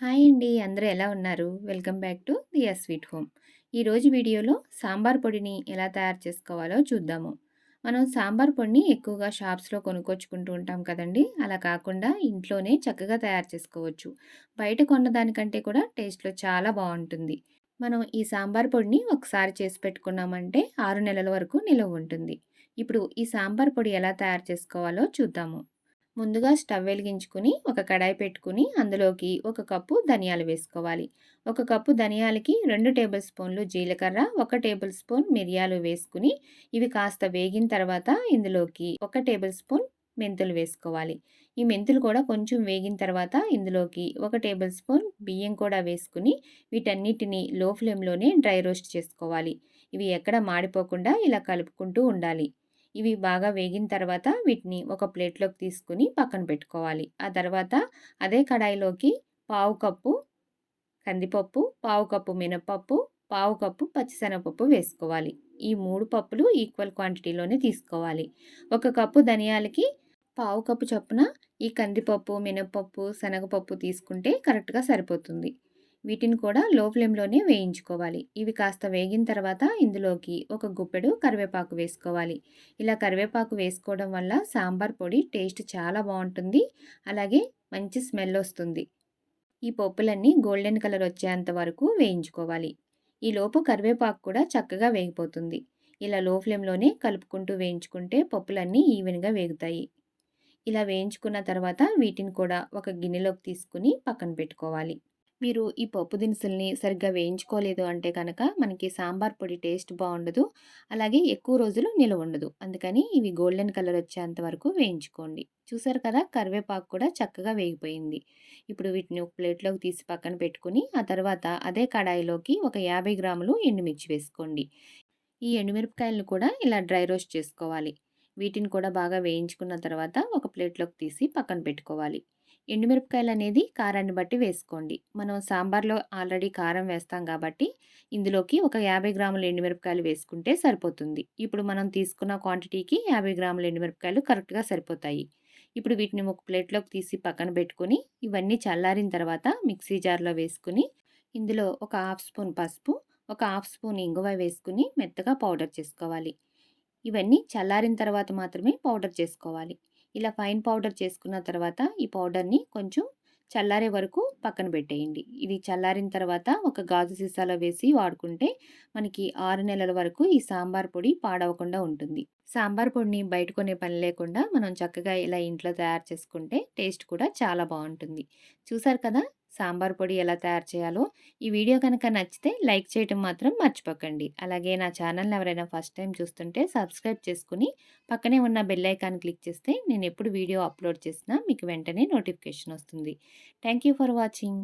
Hi అండి. అందరూ ఎలా ఉన్నారు? Welcome back to Diya sweet home. ఈరోజు వీడియోలో సాంబార్ పొడిని ఎలా తయారు చేసుకోవాలో చూద్దాము. మనం సాంబార్ పొడిని ఎక్కువగా షాప్స్‌లో కొనుక్కొచ్చుకుంటూ ఉంటాం కదండీ! అలా కాకుండా ఇంట్లోనే చక్కగా తయారు చేసుకోవచ్చు. బయట కొన్నదానికంటే కూడా టేస్ట్‌లో చాలా బాగుంటుంది మనం ఈ సాంబార్ పొడిని ఒకసారి చేసి పెట్టుకున్నామంటే ఆరు నెలల వరకు నిలవ ఉంటుంది. ఇప్పుడు ఈ సాంబార్ పొడి ఎలా తయారు చేసుకోవాలో చూద్దాము. ముందుగా స్టవ్ వెలిగించుకుని ఒక కడాయి పెట్టుకుని అందులోకి ఒక కప్పు ధనియాలు వేసుకోవాలి. ఒక కప్పు ధనియాలకి రెండు టేబుల్ స్పూన్లు జీలకర్ర ఒక టేబుల్ స్పూన్ మిరియాలు వేసుకుని ఇవి కాస్త వేగిన తర్వాత ఇందులోకి ఒక టేబుల్ స్పూన్ మెంతులు వేసుకోవాలి. ఈ మెంతులు కూడా కొంచెం వేగిన తర్వాత ఇందులోకి ఒక టేబుల్ స్పూన్ బియ్యం కూడా వేసుకుని వీటన్నిటిని లో ఫ్లేమ్లోనే డ్రై రోస్ట్ చేసుకోవాలి. ఇవి ఎక్కడ మాడిపోకుండా ఇలా కలుపుకుంటూ ఉండాలి. ఇవి బాగా వేగిన తర్వాత వీటిని ఒక ప్లేట్లోకి తీసుకుని పక్కన పెట్టుకోవాలి. ఆ తర్వాత అదే కడాయిలోకి పావు కప్పు కందిపప్పు పావు కప్పు మినపప్పు పావు కప్పు పచ్చిశనగపప్పు వేసుకోవాలి. ఈ మూడు పప్పులు ఈక్వల్ క్వాంటిటీలోనే తీసుకోవాలి. ఒక కప్పు ధనియాలకి పావు కప్పు చొప్పున ఈ కందిపప్పు మినపప్పు శనగపప్పు తీసుకుంటే కరెక్ట్గా సరిపోతుంది. వీటిని కూడా లో ఫ్లేమ్లోనే వేయించుకోవాలి. ఇవి కాస్త వేగిన తర్వాత ఇందులోకి ఒక గుప్పెడు కరివేపాకు వేసుకోవాలి. ఇలా కరివేపాకు వేసుకోవడం వల్ల సాంబార్ పొడి టేస్ట్ చాలా బాగుంటుంది. అలాగే మంచి స్మెల్ వస్తుంది. ఈ పప్పులన్నీ గోల్డెన్ కలర్ వచ్చేంత వరకు వేయించుకోవాలి. ఈ లోపు కరివేపాకు కూడా చక్కగా వేగిపోతుంది. ఇలా లో ఫ్లేమ్లోనే కలుపుకుంటూ వేయించుకుంటే పప్పులన్నీ ఈవెన్గా వేగుతాయి. ఇలా వేయించుకున్న తర్వాత వీటిని కూడా ఒక గిన్నెలోకి తీసుకుని పక్కన పెట్టుకోవాలి. మీరు ఈ పప్పు దినుసుల్ని సరిగ్గా వేయించుకోలేదు అంటే కనుక మనకి సాంబార్ పొడి టేస్ట్ బాగుండదు అలాగే ఎక్కువ రోజులు నిలవ ఉండదు. అందుకని ఇవి గోల్డెన్ కలర్ వచ్చేంత వరకు వేయించుకోండి. చూసారు కదా కరివేపాకు కూడా చక్కగా వేగిపోయింది. ఇప్పుడు వీటిని ఒక ప్లేట్లోకి తీసి పక్కన పెట్టుకుని ఆ తర్వాత అదే కడాయిలోకి ఒక యాభై గ్రాములు ఎండుమిర్చి వేసుకోండి. ఈ ఎండుమిరపకాయలను కూడా ఇలా డ్రై రోస్ట్ చేసుకోవాలి. వీటిని కూడా బాగా వేయించుకున్న తర్వాత ఒక ప్లేట్లోకి తీసి పక్కన పెట్టుకోవాలి. ఎండుమిరపకాయలు అనేది కారాన్ని బట్టి వేసుకోండి. మనం సాంబార్లో ఆల్రెడీ కారం వేస్తాం కాబట్టి ఇందులోకి ఒక యాభై గ్రాముల ఎండుమిరపకాయలు వేసుకుంటే సరిపోతుంది. ఇప్పుడు మనం తీసుకున్న క్వాంటిటీకి యాభై గ్రాముల ఎండుమిరపకాయలు కరెక్ట్గా సరిపోతాయి. ఇప్పుడు వీటిని ఒక ప్లేట్లోకి తీసి పక్కన పెట్టుకుని ఇవన్నీ చల్లారిన తర్వాత మిక్సీ జార్లో వేసుకుని ఇందులో ఒక హాఫ్ స్పూన్ పసుపు ఒక హాఫ్ స్పూన్ ఇంగువ వేసుకుని మెత్తగా పౌడర్ చేసుకోవాలి. ఇవన్నీ చల్లారిన తర్వాత మాత్రమే పౌడర్ చేసుకోవాలి. ఇలా ఫైన్ పౌడర్ చేసుకున్న తర్వాత ఈ పౌడర్ని కొంచెం చల్లారే వరకు పక్కన పెట్టేయండి. ఇది చల్లారిన తర్వాత ఒక గాజు సీసాలో వేసి వాడుకుంటే మనకి ఆరు నెలల వరకు ఈ సాంబార్ పొడి పాడవకుండా ఉంటుంది. సాంబార్ పొడిని బయట కొనే పని లేకుండా మనం చక్కగా ఇలా ఇంట్లో తయారు చేసుకుంటే టేస్ట్ కూడా చాలా బాగుంటుంది. చూసారు కదా? సాంబార్ పొడి ఎలా తయారు చేయాలో? ఈ వీడియో కనుక నచ్చితే లైక్ చేయటం మాత్రం మర్చిపోకండి. అలాగే నా ఛానల్ని ఎవరైనా ఫస్ట్ టైం చూస్తుంటే సబ్స్క్రైబ్ చేసుకుని పక్కనే ఉన్న బెల్ ఐకాన్ క్లిక్ చేస్తే నేను ఎప్పుడు వీడియో అప్లోడ్ చేసినా మీకు వెంటనే నోటిఫికేషన్ వస్తుంది. Thank for watching.